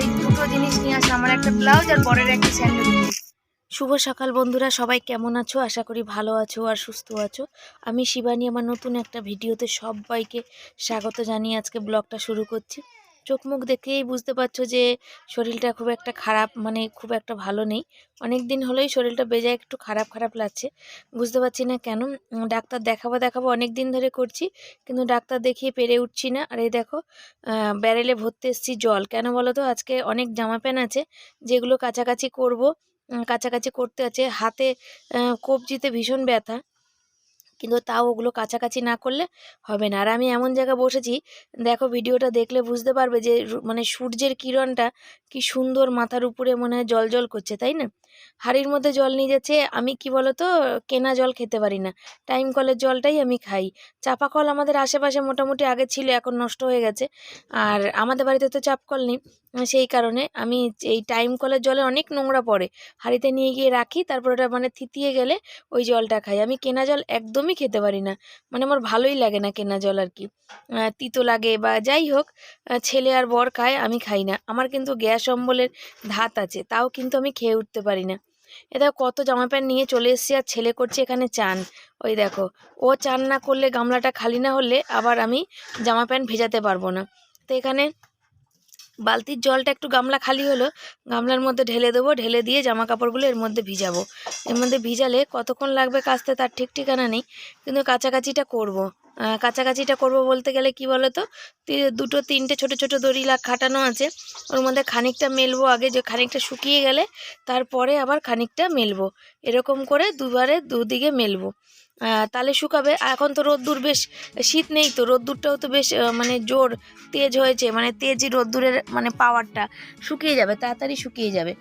এই দুটো জিনিস নিয়ে আমার একটা ব্লাউজ আর একটা শুভ সকাল বন্ধুরা, সবাই কেমন আছো? আশা করি ভালো আছো আর সুস্থ আছো। আমি শিবানী, আমার নতুন একটা ভিডিওতে সবাইকে স্বাগত জানিয়ে আজকে ব্লগটা শুরু করছি। চোখ মুখ দেখেই বুঝতে পারছ যে শরীরটা খুব একটা খারাপ মানে খুব একটা ভালো নেই। অনেক দিন হলেই শরীরটা বেজায় একটু খারাপ খারাপ লাগছে। বুঝতে পারছি না কেন। ডাক্তার দেখাবো দেখাবো অনেক দিন ধরে করছি, কিন্তু ডাক্তার দেখিয়ে পেরে উঠছি না। আর এই দেখো ব্যারেলে ভরতে এসেছি জল। কেন বলো তো? আজকে অনেক জামা প্যান্ট আছে, যেগুলো কাছাকাছি করব। কাছাকাছি করতে আছে। হাতে কবজিতে ভীষণ ব্যথা। কিন্তু তাও ওগুলো কাছাকাছি না করলে হবে না। আর আমি এমন জায়গায় বসেছি, দেখো ভিডিওটা দেখলে বুঝতে পারবে যে মানে সূর্যের কিরণটা কি সুন্দর মাথার উপরে মনে হয় জল জল করছে, তাই না? হাড়ির মধ্যে জল নিয়ে যাচ্ছে, আমি কি বলতো, কেনা জল খেতে পারি না। টাইম কলের জলটাই আমি খাই। চাপা কল আমাদের আশেপাশে মোটামুটি আগে ছিল, এখন নষ্ট হয়ে গেছে। আর আমাদের বাড়িতে তো চাপ কল নেই সেই কারণে আমি এই টাইম কলের জলে অনেক নোংরা পড়ে। হাঁড়িতে নিয়ে গিয়ে রাখি, তারপর ওটা মানে থিতিয়ে গেলে ওই জলটা খাই। আমি কেনা জল একদমই খেতে পারি না। মানে আমার ভালোই লাগে না কেনা জল আর কি। তিতো লাগে বা যাই হোক ছেলে আর বর খায়, আমি খাই না। আমার কিন্তু গ্যাস অম্বলের ধাত আছে, তাও কিন্তু আমি খেয়ে উঠতে পারি না। এ দেখো কত জামা প্যান্ট নিয়ে চলে এসেছি আর ছেলে করছে এখানে চান। ওই দেখো, ও চান না করলে গামলাটা খালি না হলে আবার আমি জামা প্যান্ট ভেজাতে পারব না। তো এখানে বালতির জলটা একটু গামলা খালি হলো, গামলার মধ্যে ঢেলে দেবো, ঢেলে দিয়ে জামা কাপড়গুলো এর মধ্যে ভিজাবো। এর মধ্যে ভিজালে কতক্ষণ লাগবে কাচতে তার ঠিক ঠিকানা নেই, কিন্তু কাছাকাছিটা করব। কাছাকাছিটা করব বলতে গেলে কি বলো তো, দুটো তিনটে ছোট ছোট দড়ি লাগ খাটানো আছে, ওর মধ্যে খানিকটা মেলবো আগে যে খানিকটা শুকিয়ে গেলে, তারপরে আবার খানিকটা মেলবো। এরকম করে দুবারে দুদিকে মেলবো। তাহলে শুকাবে। এখন তো রোদ্দুর বেশ শীত নেই তো, রোদ্দুরটাও তো বেশ মানে জোর তেজ হয়েছে মানে তেজই রোদ্দুরের মানে পাওয়ারটা শুকিয়ে যাবে, তাড়াতাড়ি শুকিয়ে যাবে।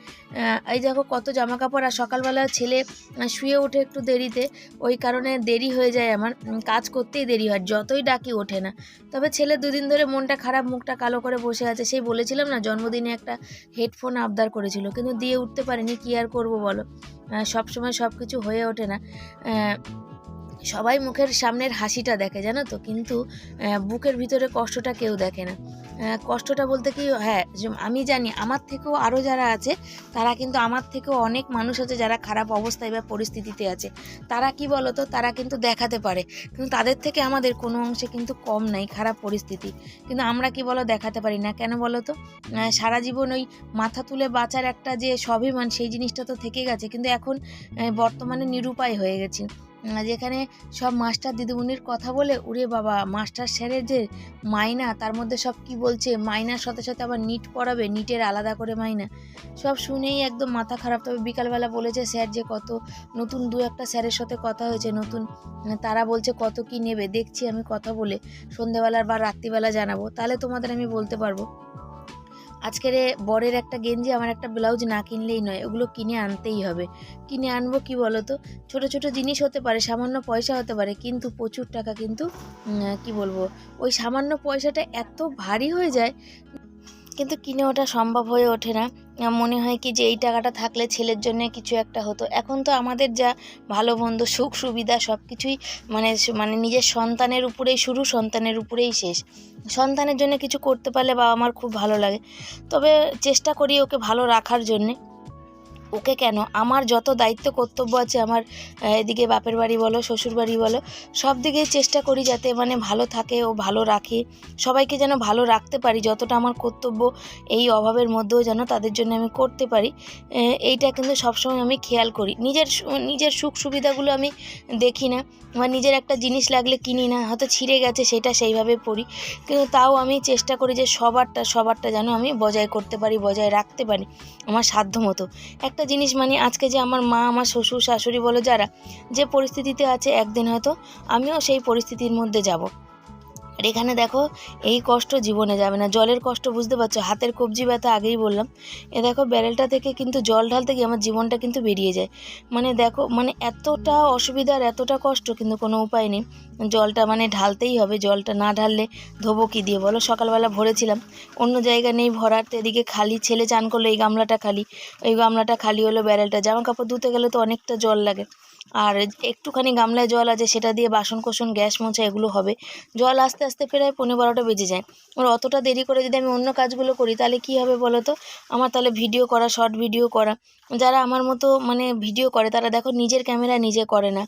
এই দেখো কত জামা কাপড় আর সকালবেলা ছেলে শুয়ে ওঠে একটু দেরিতে, ওই কারণে দেরি হয়ে যায় আমার। কাজ করতেই দেরি হয়, যতই ডাকি ওঠে না। তবে ছেলে দুদিন ধরে মনটা খারাপ, মুখটা কালো করে বসে আছে। সেই বলেছিলাম না, জন্মদিনে একটা হেডফোন আবদার করেছিল, কিন্তু দিয়ে উঠতে পারিনি, কী আর করব বলো? সব সময় সব কিছু হয়ে ওঠে না। সবাই মুখের সামনের হাসিটা দেখে, জানো তো? কিন্তু বুকের ভিতরে কষ্টটা কেউ দেখে না। কষ্টটা বলতে কি হ্যাঁ আমি জানি আমার থেকেও আরও যারা আছে, তারা কিন্তু আমার থেকেও অনেক মানুষ আছে যারা খারাপ অবস্থায় বা পরিস্থিতিতে আছে। তারা কি বলো তো তারা কিন্তু দেখাতে পারে। কিন্তু তাদের থেকে আমাদের কোনো অংশে কিন্তু কম নাই, খারাপ পরিস্থিতি। কিন্তু আমরা কি বলো, দেখাতে পারি না। কেন বলো তো? সারা জীবন ওই মাথা তুলে বাঁচার একটা যে স্বাভিমান, সেই জিনিসটা তো থেকে গেছে। কিন্তু এখন বর্তমানে নিরুপায় হয়ে গেছি। যেখানে সব মাস্টার দিদিমণির কথা বলে উড়ে বাবা, মাস্টার স্যারের যে মাইনা, তার মধ্যে সব কি বলছে? মাইনার সাথে সাথে আবার নিট পড়াবে, নিটের আলাদা করে মাইনা। সব শুনেই একদম মাথা খারাপ। তবে বিকালবেলা বলেছে স্যার যে কত নতুন দু একটা স্যারের সাথে কথা হয়েছে, নতুন তারা বলছে কত কি নেবে, দেখছি আমি কথা বলে সন্ধেবেলার বা রাত্রিবেলা জানাব। তাহলে তোমাদের আমি বলতে পারব। আজকের বরের একটা গেঞ্জি, আমার একটা ব্লাউজ না কিনলেই নয়, ওগুলো কিনে আনতেই হবে। কিনে আনব কি বলো তো ছোটো ছোটো জিনিস হতে পারে, সামান্য পয়সা হতে পারে, কিন্তু প্রচুর টাকা কিন্তু কি বলব? ওই সামান্য পয়সাটা এত ভারী হয়ে যায়, কিন্তু কিনে ওটা সম্ভব হয়ে ওঠে না। মনে হয় কি যে এই টাকাটা থাকলে ছেলের জন্য কিছু একটা হতো। এখন তো আমাদের যা ভালো, মন্দ, সুখ, সুবিধা সব কিছুই মানে মানে নিজের সন্তানের উপরেই শুরু, সন্তানের উপরেই শেষ। সন্তানের জন্য কিছু করতে পারলে বাবা আমার খুব ভালো লাগে। তবে চেষ্টা করি ওকে ভালো রাখার জন্যে। ওকে কেন? আমার যত দায়িত্ব, কর্তব্য আছে, আমার এদিকে বাপের বাড়ি বলো, শ্বশুর বাড়ি বলো, সব দিকেই চেষ্টা করি যাতে মানে ভালো থাকে ও ভালো রাখে। সবাইকে যেন ভালো রাখতে পারি, যতটা আমার কর্তব্য এই অভাবের মধ্যেও যেন তাদের জন্য আমি করতে পারি। এইটা কিন্তু সবসময় আমি খেয়াল করি। নিজের নিজের সুখ সুবিধাগুলো আমি দেখি না। বা নিজের একটা জিনিস লাগলে কিনি না, হয়তো ছিঁড়ে গেছে, সেটা সেইভাবে পড়ি। কিন্তু তাও আমি চেষ্টা করি যে সবারটা সবারটা যেন আমি বজায় করতে পারি, বজায় রাখতে পারি, আমার সাধ্য মতো একটা জিনিস মানে আজকে যে আমার মা, আমার শ্বশুর, শাশুড়ি বলো যারা, যে পরিস্থিতিতে আছে, একদিন হয়তো আমিও সেই পরিস্থিতির মধ্যে যাব। আর এখানে দেখো, এই কষ্ট জীবনে যাবে না। জলের কষ্ট বুঝতে পারছ? হাতের কবজি ব্যথা আগেই বললাম। এ দেখো, ব্যারেলটা থেকে কিন্তু জল ঢালতে গিয়ে আমার জীবনটা কিন্তু বেরিয়ে যায়। মানে দেখো মানে এতটা অসুবিধা আর এতটা কষ্ট কিন্তু কোনো উপায় নেই। জলটা মানে ঢালতেই হবে, জলটা না ঢাললে ধোবো কী দিয়ে? বলো, সকালবেলা ভরেছিলাম। অন্য জায়গা নেই ভরার তো এদিকে খালি, ছেলে চান করল, এই গামলাটা খালি। ওই গামলাটা খালি হলো, ব্যারেলটা। জামা কাপড় ধুতে গেলে তো অনেকটা জল লাগে। আর একটুখানি গামলায় জল আছে, সেটা দিয়ে বাসন কোসন গ্যাস মোছা এগুলো হবে। জল আস্তে আস্তে প্রায় পনেরো বারোটা বেজে যায়। আর অতটা দেরি করে যদি আমি অন্য কাজগুলো করি, তাহলে কী হবে বলো তো আমার তাহলে ভিডিও করা, শর্ট ভিডিও করা। যারা আমার মতো মানে ভিডিও করে, তারা দেখো নিজের ক্যামেরা নিজে করে না।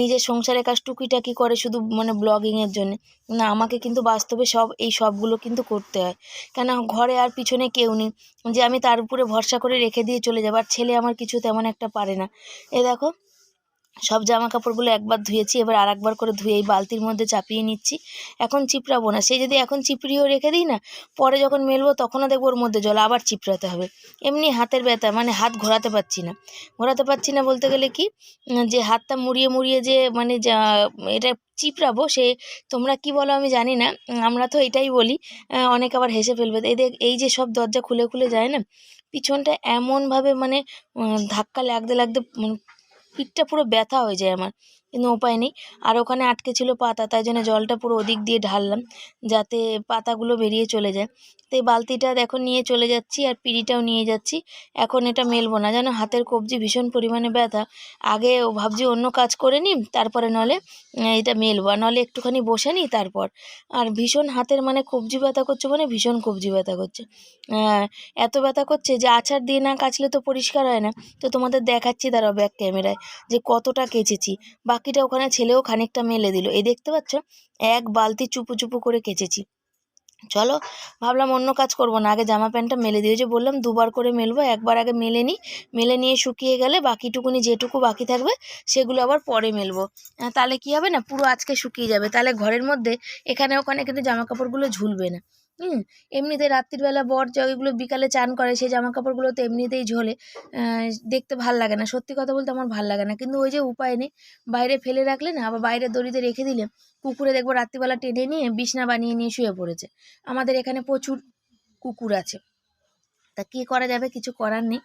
নিজের সংসারের কাজ টুকিটাকি করে শুধু মানে ব্লগিংয়ের জন্য। না, আমাকে কিন্তু বাস্তবে সব, এই সবগুলো কিন্তু করতে হয়। কেন ঘরে আর পিছনে কেউ নেই। যে আমি তার উপরে ভরসা করে রেখে দিয়ে চলে যাব, আর ছেলে আমার কিছু তেমন একটা পারে না। এ দেখো সব জামা কাপড়গুলো একবার ধুয়েছি, এবার আর একবার করে ধুয়ে এই বালতির মধ্যে চাপিয়ে নিচ্ছি। এখন চিপড়াবো না, সে যদি এখন চিপড়িয়েও রেখে দিই না, পরে যখন মেলবো তখনও দেখব ওর মধ্যে জল, আবার চিপড়াতে হবে। এমনি হাতের ব্যথা মানে হাত ঘোরাতে পারছি না। ঘোরাতে পারছি না বলতে গেলে কি, যে হাতটা মুড়িয়ে মুড়িয়ে যে মানে যা, এটা চিপড়াবো, সে তোমরা কি বলো আমি জানি না, আমরা তো এটাই বলি অনেকে আবার হেসে ফেলবে। এদের এই যে সব দরজা খুলে খুলে যায় না, পিছনটা এমনভাবে মানে ধাক্কা লাগতে লাগতে মানে পিঠটা পুরো ব্যথা হয়ে যায় আমার। কিন্তু উপায় নেই। আর ওখানে আটকে ছিল পাতা, তাই জন্য জলটা পুরো ওদিক দিয়ে ঢাললাম যাতে পাতাগুলো বেরিয়ে চলে যায়। তো এই বালতিটা দেখো নিয়ে চলে যাচ্ছি আর পিঁড়িটাও নিয়ে যাচ্ছি। এখন এটা মেলবো না। যেন হাতের কবজি ভীষণ পরিমাণে ব্যথা। আগে ভাবছি অন্য কাজ করে নিই, তারপরে নলে এটা মেলবো। আর নলে একটুখানি বসে নিই তারপর। আর ভীষণ হাতের মানে কবজি ব্যথা করছে মানে ভীষণ কবজি ব্যথা করছে। এত ব্যথা করছে যে আছাড় দিয়ে না কাচলে তো পরিষ্কার হয় না। তো তোমাদের দেখাচ্ছি দাঁড়াও ব্যাক ক্যামেরায় যে কতটা কেচেছি। বাকিটা ওখানে ছেলেও খানিকটা মেলে দিল। এই দেখতে পাচ্ছ? এক বালতি চুপু চুপু করে কেচেছি। চলো, ভাবলাম অন্য কাজ করব না। আগে জামা প্যান্টটা মেলে দিয়ে যে বললাম, দুবার করে মেলবো, একবার আগে মেলে নিই। মেলে নিয়ে শুকিয়ে গেলে বাকিটুকুনি যেটুকু বাকি থাকবে, সেগুলো আবার পরে মেলবো। তাহলে কি হবে না? পুরো আজকে শুকিয়ে যাবে। তাহলে ঘরের মধ্যে এখানে ওখানে কিন্তু জামা কাপড়গুলো ঝুলবে না। হুম, এমনিতে রাত্রিবেলা বর যেগুলো বিকালে চান করে সেই জামা কাপড়গুলো তো এমনিতেই ঝোলে দেখতে ভালো লাগে না। সত্যি কথা বলতে আমার ভালো লাগে না। কিন্তু ওই যে উপায় নেই, বাইরে ফেলে রাখলে না, আবার বাইরে দড়িতে রেখে দিলে কুকুরে দেখব রাত্রিবেলা টেনে নিয়ে বিছনা বানিয়ে নিয়ে শুয়ে পড়েছে। আমাদের এখানে প্রচুর কুকুর আছে। তা কী করা যাবে? কিছু করার নেই।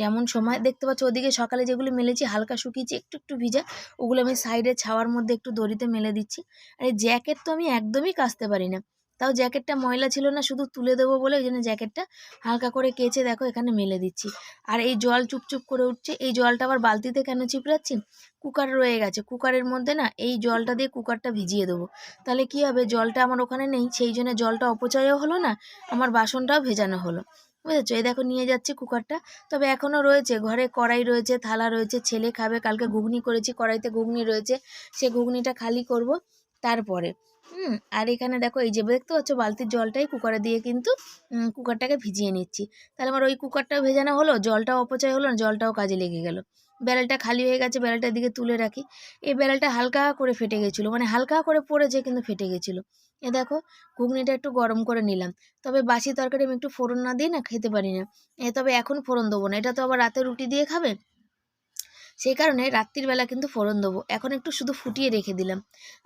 যেমন সময়, দেখতে পাচ্ছ ওদিকে সকালে যেগুলো মেলেছি, হালকা শুকিয়েছি, একটু একটু ভিজা, ওগুলো আমি সাইডে ছাওয়ার মধ্যে একটু দড়িতে মেলে দিচ্ছি। আর এই জ্যাকেট তো আমি একদমই কাচতে পারি না। তাও জ্যাকেটটা ময়লা ছিল না, শুধু তুলে দেবো বলে ওই জন্য জ্যাকেটটা হালকা করে কেচে দেখো এখানে মেলে দিচ্ছি। আর এই জল চুপচুপ করে উঠছে, এই জলটা আবার বালতিতে কেন চিপড়াচ্ছি কুকার রয়ে গেছে, কুকারের মধ্যে না এই জলটা দিয়ে কুকারটা ভিজিয়ে দেবো। তাহলে কি হবে? জলটা আমার ওখানে নেই, সেই জন্য জলটা অপচয়ও হলো না, আমার বাসনটাও ভেজানো হলো। বুঝেছ? এই দেখো নিয়ে যাচ্ছি কুকারটা। তবে এখনও রয়েছে, ঘরে কড়াই রয়েছে, থালা রয়েছে, ছেলে খাবে, কালকে ঘুগনি করেছি, কড়াইতে ঘুগনি রয়েছে, সে ঘুগনিটা খালি করব তারপরে। হুম, আর এখানে দেখো এই যে দেখতে পাচ্ছ বালতির জলটাই কুকারে দিয়ে কিন্তু কুকারটাকে ভিজিয়ে নিচ্ছি। তাহলে আমার ওই কুকারটাও ভেজানো হলো, জলটাও অপচয় হলো না জলটাও কাজে লেগে গেল। বেড়ালটা খালি হয়ে গেছে বেড়ালটার দিকে তুলে রাখি। এই বেড়ালটা হালকা করে ফেটে গেছিল মানে হালকা করে পড়েছে কিন্তু ফেটে গেছিল। এ দেখো, ঘুগনিটা একটু গরম করে নিলাম। তবে বাসি তরকারি আমি একটু ফোড়ন না দিয়ে না খেতে পারি না। এ তবে এখন ফোড়ন দেবো না, এটা তো আবার রাতে রুটি দিয়ে খাবে? সেই কারণে রাত্রিবেলা কিন্তু ফোড়ন দেবো। এখন একটু শুধু ফুটিয়ে রেখে দিলাম।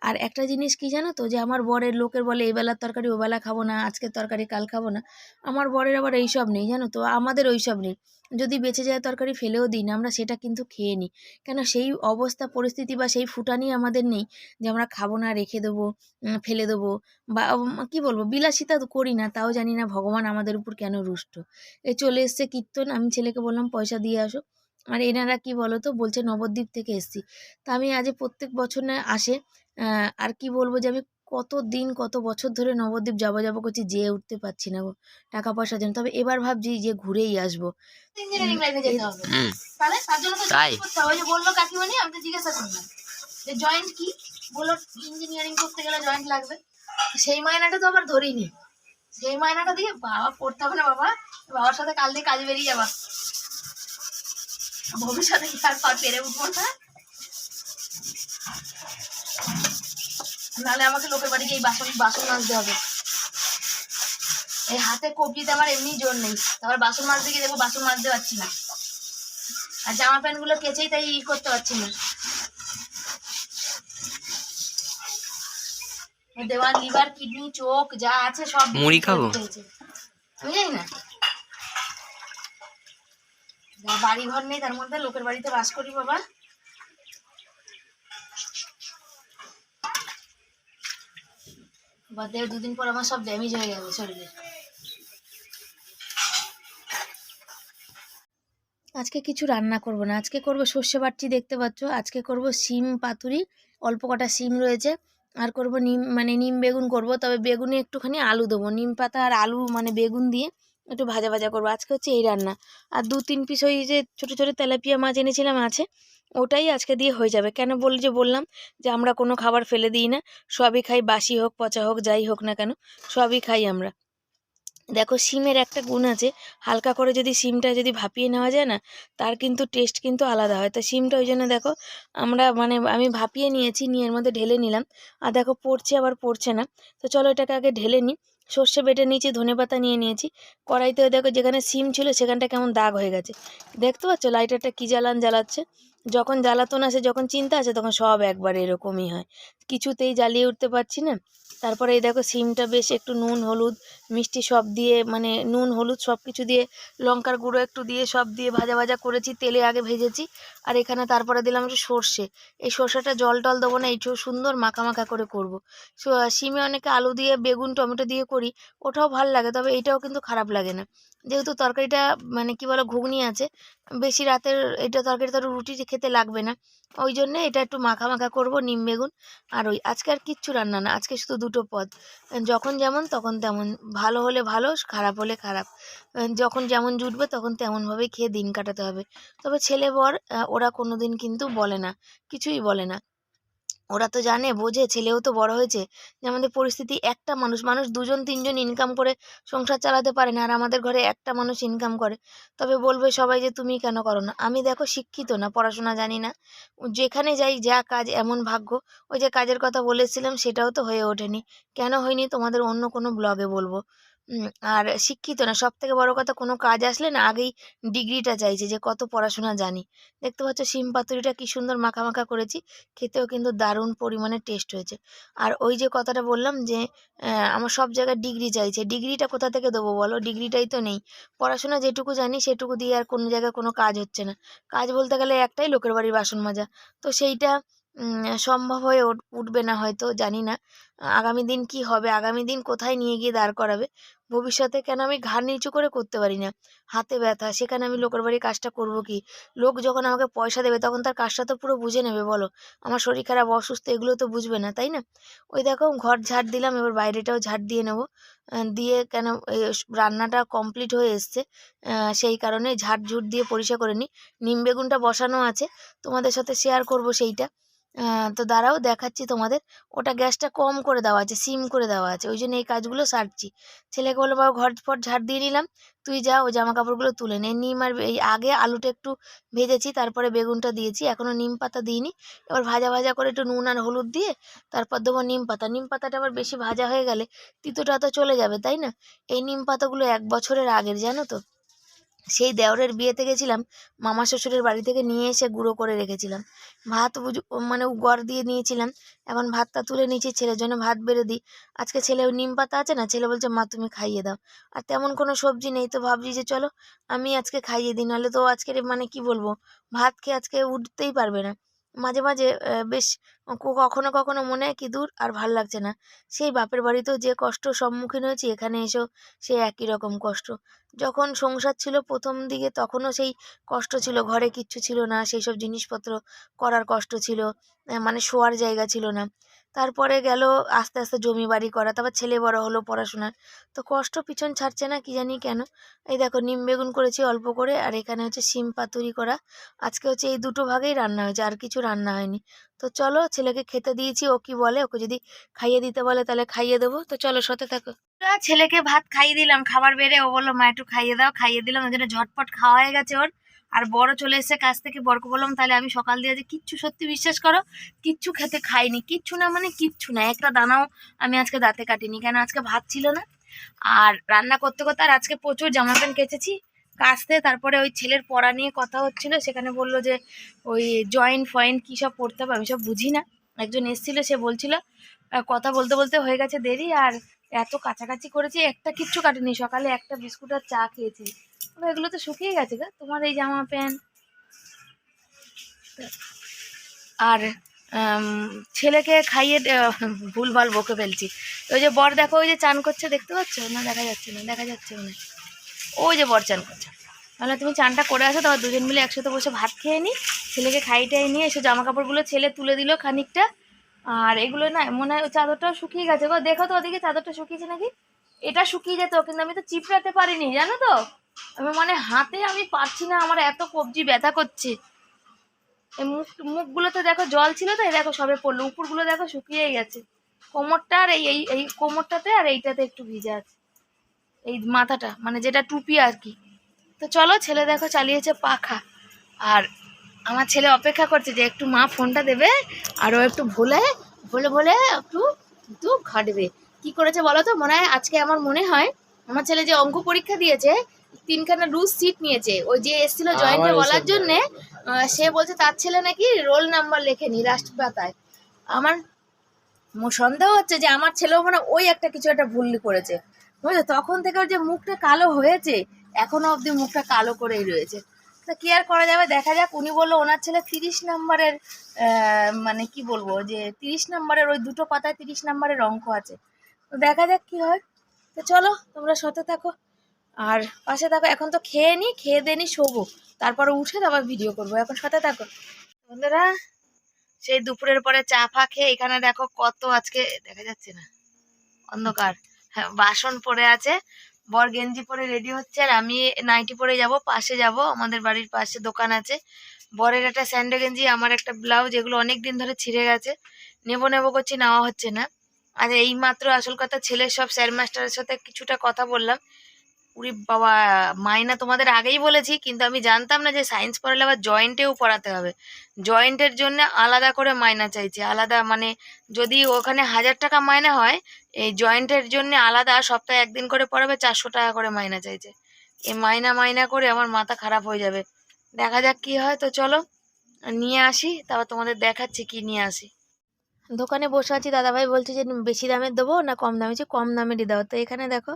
আর একটা জিনিস কি জানো তো, যে আমার বরের লোকের বলে, এই বেলার তরকারি, ও বেলা খাব না, আজকের তরকারি, কাল খাব না। আমার বরের আবার এইসব নেই, জানো তো? আমাদের ওইসব নেই। যদি বেঁচে যায় তরকারি, ফেলেও দিই না, আমরা সেটা কিন্তু খেয়ে নিই। কেন সেই অবস্থা, পরিস্থিতি বা সেই ফুটানি আমাদের নেই, যে আমরা খাব না, রেখে দেবো ফেলে দেবো বা কি বলব? বিলাসিতা করি না, তাও জানি না ভগবান আমাদের উপর কেন রুষ্ট। এ চলে এসছে কীর্তন, আমি ছেলেকে বললাম, পয়সা দিয়ে আসো। আর এনারা কি বলো তো বলছে নবদ্বীপ থেকে এসছি। তা আমি আজ প্রত্যেক বছর না আসে আর কি বলব যে আমি কত দিন কত বছর ধরে নবদ্বীপ যাব যাব করছি যেয়ে উঠতে পারছি না গো। টাকা পয়সার জন্য। তবে এবার ভাবছি যে ঘুরেই আসব। তাই? বলল আমি তো জিজ্ঞাসা করলাম যে জয়েন্ট কি? বলল ইঞ্জিনিয়ারিং করতে গেলে জয়েন্ট লাগবে। সেই মায়নাটা তো আবার ধরিনি। সেই মায়নাটা দিয়ে বাবা পড়তে হবে না বাবা। বাবার সাথে কাল দিয়ে কাজে বেরিয়ে যাবা। ভবিষ্যতে আর পেরে উঠবো না নাহলে আমাকে লোকের বাড়ি গিয়ে এই বাসন বাসন মাজতে হবে। এই হাতে কবজিতে আমার এমনি জোর নেই। তারপর বাসন মাজতে গিয়ে দেখব বাসন মাজতে পারছি না। আর জামা প্যান্টগুলো কেচেই তাই ই করতে পারছি না। দেওয়ার লিভার কিডনি চোখ যা আছে সব মুড়ি খাব? আমি জানি না। বাড়ি ঘর নেই, তার মধ্যে লোকের বাড়িতে বাস করি বাবা। বা দেড় দুদিন পর আমার সব ড্যামেজ হয়ে যাবে শরীরে। আজকে কিছু রান্না করব না। আজকে করব সর্ষে বাটছি দেখতে পাচ্ছ, আজকে করব শিম পাতুরি, অল্প কটা শিম রয়েছে। আর করব নিম মানে নিম বেগুন করব, তবে বেগুনে একটুখানি আলু দেবো। নিম পাতা আর আলু মানে বেগুন দিয়ে একটু ভাজা ভাজা করব। আজকে হচ্ছে এই রান্না। আর দু, তিন পিস ওই যে ছোটো ছোটো তেলাপিয়া মাছ এনেছিলাম আছে, ওটাই আজকে দিয়ে হয়ে যাবে। কেন বল যে বললাম যে আমরা কোনো খাবার ফেলে দিই না, সবই খাই বাসি হোক, পচা হোক, যাই হোক না কেন, সবই খাই আমরা। দেখো সিমের একটা গুণ আছে, হালকা করে যদি সিমটা যদি ভাপিয়ে নেওয়া যায় না, তার কিন্তু টেস্ট কিন্তু আলাদা হয়। তো সিমটা ওই জন্য দেখো আমরা মানে আমি ভাপিয়ে নিয়েছি, নিয়ে এর মধ্যে ঢেলে নিলাম। আর দেখো পড়ছে আবার পড়ছে না। তো চলো এটাকে আগে ঢেলে নিই। সর্ষে বেটে নিয়েছি, ধনে পাতা নিয়ে নিয়েছি। কড়াইতে দেখো যেখানে সিম ছিল সেখানটা কেমন দাগ হয়ে গেছে। দেখতে পাচ্ছ লাইটারটা কী জ্বালান জ্বালাচ্ছে? যখন জ্বালাতন আসে, যখন চিন্তা আছে তখন সব একবার এরকমই হয়। কিছুতেই জ্বালিয়ে উঠতে পারছি না। তারপরে এই দেখো সিমটা বেশ একটু নুন, হলুদ, মিষ্টি সব দিয়ে মানে নুন, হলুদ সব কিছু দিয়ে, লঙ্কার গুঁড়ো একটু দিয়ে সব দিয়ে ভাজা ভাজা করেছি, তেলে আগে ভেজেছি। আর এখানে তারপরে দিলাম একটু সর্ষে। এই সর্ষেটা জল টল দেবো না এইটু সুন্দর মাখা মাখা করে করব। সিমে অনেকে আলু দিয়ে, বেগুন, টমেটো দিয়ে করি, ওটাও ভালো লাগে, তবে এইটাও কিন্তু খারাপ লাগে না। যেহেতু তরকারিটা মানে কি বলো, ঘুগনি আছে, বেশি রাতের এটা তরকারি তো রুটি খেতে লাগবে না। ওই জন্যে এটা একটু মাখা মাখা করব, নিম বেগুন। আর ওই আজকে আর কিচ্ছু রান্না না, আজকে শুধু দুটো পদ। যখন যেমন তখন তেমন, ভালো হলে ভালো, খারাপ হলে খারাপ। যখন যেমন জুটবে তখন তেমনভাবেই খেয়ে দিন কাটাতে হবে। তবে ছেলে বর ওরা কোনো দিন কিন্তু বলে না, কিছুই বলে না। ওরা তো জানে, বোঝে, ছেলেও তো বড় হয়েছে। যে আমাদের পরিস্থিতি একটা মানুষ মানুষ দুজন, তিনজন ইনকাম করে সংসার চালাতে পারে না, আর আমাদের ঘরে একটা মানুষ ইনকাম করে। তবে বলবে সবাই যে, তুমি কেন করো না? আমি দেখো শিক্ষিত না, পড়াশোনা জানি না। যেখানে যাই, যা কাজ, এমন ভাগ্য। ওই যে কাজের কথা বলেছিলাম, সেটাও তো হয়ে ওঠেনি। কেন হয়নি? তোমাদের অন্য কোনো ব্লগে বলব। আর শিক্ষিত না। সব থেকে বড় কথা কোনো কাজ আসলে না আগেই ডিগ্রিটা চাইছে যে কত পড়াশোনা জানি। দেখতে পাচ্ছ শিম পাতুরিটা কী সুন্দর মাখা মাখা করেছি, খেতেও কিন্তু দারুণ পরিমাণে টেস্ট হয়েছে। আর ওই যে কথাটা বললাম যে আমার সব জায়গায় ডিগ্রি চাইছে, ডিগ্রিটা কোথা থেকে দেবো বলো? ডিগ্রিটাই তো নেই। পড়াশোনা যেটুকু জানি সেটুকু দিয়ে আর কোনো জায়গায় কোনো কাজ হচ্ছে না। কাজ বলতে গেলে একটাই লোকের বাড়ির বাসন মাজা। তো সেইটা সম্ভব হয়ে উঠবে না হয়তো, জানি না। আগামী দিন কি হবে? আগামী দিন কোথায় নিয়ে গিয়ে দাঁড় করাবে? ভবিষ্যতে কেন আমি ঘাড় নিচু করে করতে পারি না? হাতে ব্যথা, সেখানে আমি লোকের বাড়ির কাজটা করব কি? লোক যখন আমাকে পয়সা দেবে, তখন তার কাজটা তো পুরো বুঝে নেবে, বলো। আমার শরীর খারাপ, অসুস্থ, এগুলো তো বুঝবে না, তাই না? ওই দেখো, ঘর ঝাড় দিলাম, এবার বাইরেটাও ঝাড় দিয়ে নেব। দিয়ে কেন রান্নাটা কমপ্লিট হয়ে এসছে। সেই কারণে ঝাড় ঝুট দিয়ে পরিষ্কার করে নিই। নিম বেগুনটা বসানো আছে, তোমাদের সাথে শেয়ার করব সেইটা। তো দাঁড়াও, দেখাচ্ছি তোমাদের। ওটা গ্যাসটা কম করে দেওয়া আছে, সিম করে দেওয়া আছে। ওই জন্য এই কাজগুলো সারছি। ছেলেকে বলল বাবা, ঘর ফট ঝাড় দিয়ে নিলাম। তুই যা ও জামা কাপড়গুলো তুলে নে। নিম আর এই আগে আলুটা একটু ভেজেছি, তারপরে বেগুনটা দিয়েছি। এখনও নিম পাতা দিইনি। এবার ভাজা ভাজা করে একটু নুন আর হলুদ দিয়ে তারপর দেবো নিম পাতা। নিম পাতাটা আবার বেশি ভাজা হয়ে গেলে তিতোটা তো চলে যাবে, তাই না? এই নিম পাতাগুলো এক বছরের আগের, জানো তো? সেই দেওরের বিয়েতে গেছিলাম, মামা শ্বশুরের বাড়ি থেকে নিয়ে এসে গুঁড়ো করে রেখেছিলাম। ভাত মানে গড় দিয়ে নিয়েছিলাম, এখন ভাতটা তুলে নিয়েছি, ছেলের জন্য ভাত বেড়ে দিই। আজকে ছেলে নিম পাতা আছে না, ছেলে বলছে, মা, তুমি খাইয়ে দাও। আর তেমন কোনো সবজি নেই, তো ভাবছি যে চলো, আমি আজকে খাইয়ে দিই, নাহলে তো আজকের মানে কি বলব, ভাত খেয়ে আজকে উঠতেই পারবে না। মাঝে মাঝে বেশ কখনো কখনো মনে হয় কি দূর আর ভালো লাগছে না। সেই বাপের বাড়িতেও যে কষ্ট সম্মুখীন হয়েছি, এখানে এসেও সে একই রকম কষ্ট। যখন সংসার ছিল প্রথম দিকে, তখনও সেই কষ্ট ছিল। ঘরে কিচ্ছু ছিল না সেই সব জিনিসপত্র করার কষ্ট ছিল। মানে শোয়ার জায়গা ছিল না। তারপরে গেল আস্তে আস্তে জমি বাড়ি করা, তারপর ছেলে বড় হলো পড়াশোনার। তো কষ্ট পিছন ছাড়ছে না কি জানি কেন? এই দেখো নিম বেগুন করেছি অল্প করে, আর এখানে হচ্ছে শিম পাতুরি করা। আজকে হচ্ছে এই দুটো ভাগেই রান্না হয়েছে, আর কিছু রান্না হয়নি। তো চলো ছেলেকে খেতে দিয়েছি, ও কি বলে? ওকে যদি খাইয়ে দিতে বলে তাহলে খাইয়ে দেবো। তো চলো সাথে থাকো। ছেলেকে ভাত খাইয়ে দিলাম, খাবার বেড়ে ও বলল, মা, একটু খাইয়ে দাও, খাইয়ে দিলাম ওই জন্য ঝটপট খাওয়া হয়ে গেছে ওর। আর বড় চলে এসে কাছ থেকে বরকে বললাম, তাহলে আমি সকাল দিয়ে যে কিচ্ছু সত্যি বিশ্বাস করো, কিচ্ছু খেতে খাইনি, কিচ্ছু না মানে কিচ্ছু না, একটা দানাও আমি আজকে দাঁতে কাটিনি, কেন আজকে ভাত ছিল না? আর রান্না করতে করতে আর আজকে প্রচুর জামা প্যান্ট কেচেছি, কাচতে তারপরে ওই ছেলের পড়া নিয়ে কথা হচ্ছিল, সেখানে বলল যে, ওই জয়েন্ট ফয়েন্ট কী সব পড়তে হবে, আমি সব বুঝি না। একজন এসেছিল, সে বলছিল কথা বলতে বলতে হয়ে গেছে দেরি আর এত কাছাকাছি করেছি, একটা কিচ্ছু কাটেনি। সকালে একটা বিস্কুট আর চা খেয়েছি। এগুলো তো শুকিয়ে গেছে গা। তোমার এই জামা প্যান্ট। আর ছেলেকে খাইয়ে ভুলভাল বকে ফেলছি। ওই যে বর দেখো, ওই যে চান করছে, দেখতে পাচ্ছ? না, দেখা যাচ্ছে না, দেখা যাচ্ছে না। ওই যে বর চান করছে। তাহলে তুমি চানটা করে আসো তোমার দুজন মিলে একসাথে বসে ভাত খেয়ে নিই ছেলেকে খাইটাই নিয়ে এসে জামা কাপড়গুলো ছেলে তুলে দিল খানিকটা। আর এগুলো না মনে হয় চাদরটাও শুকিয়ে গেছে গো। দেখো তো ওদিকে চাদরটা শুকিয়েছে নাকি? এটা শুকিয়ে যেত, কিন্তু আমি তো চিপড়াতে পারিনি, জানো তো? আমি মানে হাতে আমি পারছি না, আমার এত কবজি ব্যথা করছে। এই মুখ, মুখগুলোতে দেখো জল ছিল তো দেখো সবে পড়ল, উপরগুলো দেখো শুকিয়ে গেছে। কোমরটা আর এই এই কোমরটাতে আর এইটাতে একটু ভিজে আছে। এই মাথাটা মানে যেটা টুপি আর কি। তো চলো, ছেলে দেখো চালিয়েছে পাখা। আর আমার ছেলে অপেক্ষা করছে যে একটু মা ফোনটা দেবে আর ও একটু ভুলে ভুলে ভুলে একটু একটু ঘাটবে। কি করেছে বলো তো? মনে হয় আজকে আমার মনে হয় আমার ছেলে যে অঙ্ক পরীক্ষা দিয়েছে তিনখানা রুজ সিট নিয়েছে। ওই যে এসেছিল জয়েন্টে আমারও বলার জন্য সে বলছে তার ছেলে নাকি রোল নাম্বার লেখেনি লাস্ট পাতায়। আমার সন্দেহ হচ্ছে যে আমার ছেলেও মানে ওই একটা কিছু একটা ভুল করেছে। বুঝলে? তখন থেকে ওর যে মুখটা কালো হয়েছে এখনও অবধি মুখটা কালো করেই রয়েছে। তো কি আর করা যাবে? দেখা যাক, উনি বলল ওনার ছেলে তিরিশ নম্বরের মানে কি বলব, যে তিরিশ নম্বরের ওই দুটো পাতায় তিরিশ নম্বরের অঙ্ক আছে। তো দেখা যাক কি হয়। তো চলো, তোমরা সাথে থাকো। আর পাশে থাকো। এখন তো খেয়ে নি, খেয়ে দেনি শোবো। তারপরে উঠে তারপর ভিডিও করব। এখন সাথে থাকো। বন্ধুরা, সেই দুপুরের পরে চা ফা খেয়ে এখানে দেখো কত আজকে, দেখা যাচ্ছে না। অন্ধকার। হ্যাঁ বাসন পড়ে আছে। বর গেঞ্জি পরে রেডি হচ্ছে আর আমি নাইটি পরে যাব, পাশে যাব, আমাদের বাড়ির পাশে দোকান আছে। বরের একটা স্যান্ডো গেঞ্জি, আমার একটা ব্লাউজ এগুলো অনেক দিন ধরে ছিঁড়ে গেছে। নেব নেব করছি, নেওয়া হচ্ছে না। আর এই মাত্র আসল কথা, ছেলের সব স্যার মাস্টারের সাথে কিছুটা কথা বললাম। উরি বাবা, মাইনা তোমাদের আগেই বলেছি, কিন্তু আমি জানতাম না যে সায়েন্স পড়ালে আবার জয়েন্টেও পড়াতে হবে। জয়েন্টের জন্য আলাদা করে মাইনা চাইছে, আলাদা মানে যদি ওখানে হাজার টাকা মাইনা হয় এই জয়েন্টের জন্য আলাদা, সপ্তাহে একদিন করে পড়াবে, চারশো টাকা করে মাইনা চাইছে। এই মাইনা মাইনা করে আমার মাথা খারাপ হয়ে যাবে। দেখা যাক কি হয়, তো চলো। নিয়ে আসি, তারপর তোমাদের দেখাচ্ছি কি নিয়ে আসি। দোকানে বসে আছি দাদাভাই বলছে যে বেশি দামের দেবো না কম দামে? যে কম দামেরই দাও তো এখানে দেখো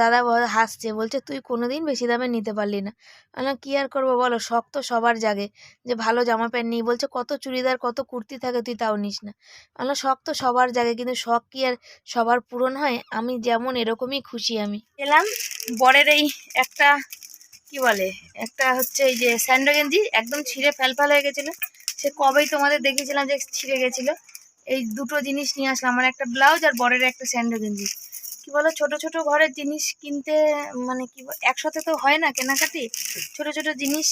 দাদা হাসছে বলছে তুই কোনোদিন বেশি দামে নিতে পারলি না। আমি কি আর করব বলো শখ তো সবার জাগে যে ভালো জামা প্যান্ট নিই। বলছে কত চুড়িদার কত কুর্তি থাকে তুই তাও নিস না। বললাম, শখ তো সবার জাগে কিন্তু শখ কি আর সবার পূরণ হয়? আমি যেমন এরকমই খুশি আমি। এলাম বরের এই একটা কি বলে একটা হচ্ছে এই যে স্যান্ডো গেঞ্জি একদম ছিঁড়ে ফ্যালফাল হয়ে গেছিল। সে কবেই তোমাদের দেখিয়েছিলাম যে ছিঁড়ে গেছিল। এই দুটো জিনিস নিয়ে আসলাম। আমার একটা ব্লাউজ আর বরের একটা স্যান্ডো গেঞ্জি। কি বলো? ছোট ছোট ঘরের জিনিস কিনতে মানে কি একসাথে তো হয় না কেনাকাটি? ছোট ছোট জিনিস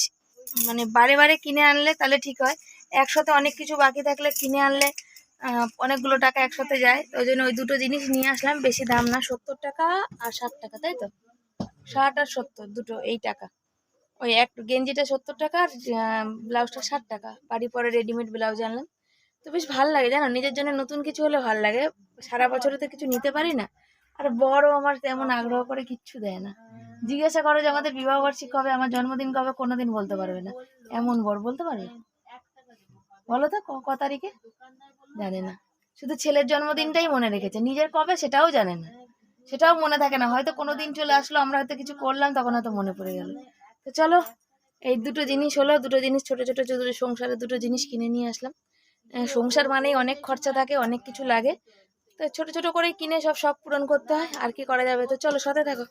মানে বারে বারে কিনে আনলে তাহলে ঠিক হয়। একসাথে অনেক কিছু বাকি থাকলে কিনে আনলে অনেকগুলো টাকা একসাথে যায়। ওই জন্য ওই দুটো জিনিস নিয়ে আসলাম। বেশি দাম না, সত্তর টাকা আর ষাট টাকা, তাই তো? ষাট আর সত্তর, দুটো, এই টাকা। ওই এক গেঞ্জিটা সত্তর টাকা আর ব্লাউজটা ষাট টাকা। বাড়ি পরে রেডিমেড ব্লাউজ আনলাম। তো বেশ ভালো লাগে, জানো? নিজের জন্য নতুন কিছু হলে ভালো লাগে। সারা বছরে তো কিছু নিতে পারি না। আর বড় আমার তেমন আগ্রহ করে কিচ্ছু দেয় না। জিজ্ঞাসা করো যে আমাদের বিবাহ বার্ষিক কবে, আমার জন্মদিন কবে, কোনোদিন বলতে পারবে না। এমন বড় বলতে পারবে? বলো তো, ক- তারিখে? জানে না। শুধু ছেলের জন্মদিনটাই মনে রেখেছে। নিজের কবে সেটাও জানে না। সেটাও মনে থাকে না। হয়তো কোনো দিন চলে আসলো, আমরা হয়তো কিছু করলাম, তখন হয়তো মনে পড়ে গেল। তো চলো, এই দুটো জিনিস হলো, দুটো জিনিস, ছোট ছোট ছোট সংসারে দুটো জিনিস কিনে নিয়ে আসলাম। সংসার মানেই অনেক খরচা থাকে, অনেক কিছু লাগে। তো ছোট ছোট করে কিনে সব শখ পূরণ করতে হয়, আর কি করা যাবে? তো চলো সাথে থাকো।